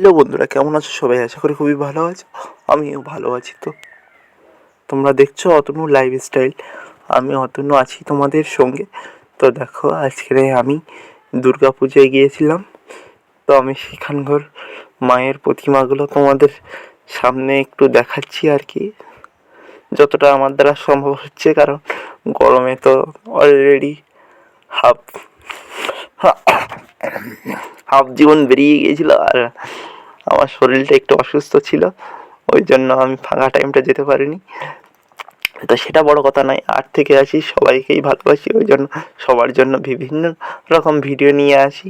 Hello বন্ধুরা, কেমন আছো সবাই? আশা করি খুবই ভালো আছো। আমিও ভালো আছি তো। তোমরা দেখছ অতনু লাইফস্টাইল আমি অতনু আছি তোমাদের সঙ্গে। তো দেখো, আজকে আমি দুর্গা পূজায় গিয়েছিলাম। তো আমি সেখানকার মায়ের প্রতিমাগুলো তোমাদের সামনে একটু দেখাচ্ছি আর কি। যতটা আমার দ্বারা সম্ভব হচ্ছে, কারণ গরমে তো অলরেডি হাফ হাফ জীবন বেরিয়ে গিয়েছিল। আর আমার শরীরটা একটু অসুস্থ ছিল, ওই জন্য আমি ফাঁকা টাইমটা যেতে পারিনি। তো সেটা বড় কথা নয় আট থেকে আসি, সবাইকেই ভালোবাসি, ওই জন্য সবার জন্য বিভিন্ন রকম ভিডিও নিয়ে আসি।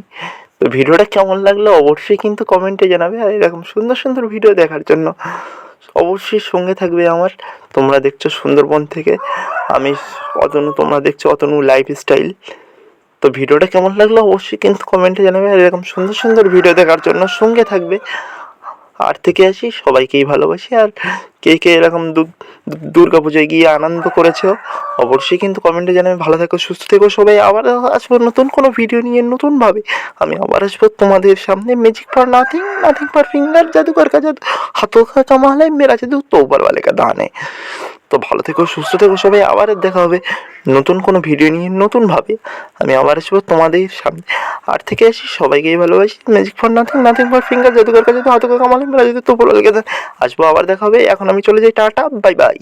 তো ভিডিওটা কেমন লাগল অবশ্যই কিন্তু কমেন্টে জানাবে, আর এরকম সুন্দর সুন্দর ভিডিও দেখার জন্য অবশ্যই সঙ্গে থাকবে আমার। তোমরা দেখছ সুন্দরবন থেকে, আমি অতনু, তোমরা দেখছ অতনু লাইফস্টাইল তো ভিডিওটা কেমন লাগল অবশ্যই কিন্তু কমেন্টে জানাবে, আর এরকম সুন্দর সুন্দর ভিডিও দেখার জন্য সঙ্গে থাকবে। আর থেকে আসি, সবাইকেই ভালোবাসি, আর কে কে এরকম দুর্গা পুজোয় গিয়ে আনন্দ করেছ, অবশ্যই কিন্তু কমেন্টে জানাবে। ভালো থাকো, সুস্থ থেকো সবাই। আবার আসব নতুন কোনো ভিডিও নিয়ে নতুনভাবে। আমি আবার আসব তোমাদের সামনে। Magic for nothing nothing for finger জাদুকর কা জাদু হাতো কামালে, মেরা জাদু, তোবার বালে কা দানে। তো ভালো থেকো, সুস্থ থেকো সবাই, আবার দেখা হবে নতুন কোনো ভিডিও নিয়ে নতুনভাবে। আমি আবার আসব তোমাদের সামনে। আর থেকে আসি, সবাইকেই ভালোবাসি। Magic for nothing nothing for finger জাদুকর কাছে হাতে কামালে মেলা যদি তো বলে আসব, আবার দেখা হবে। এখন আমি চলে যাই, টাটা বাই বাই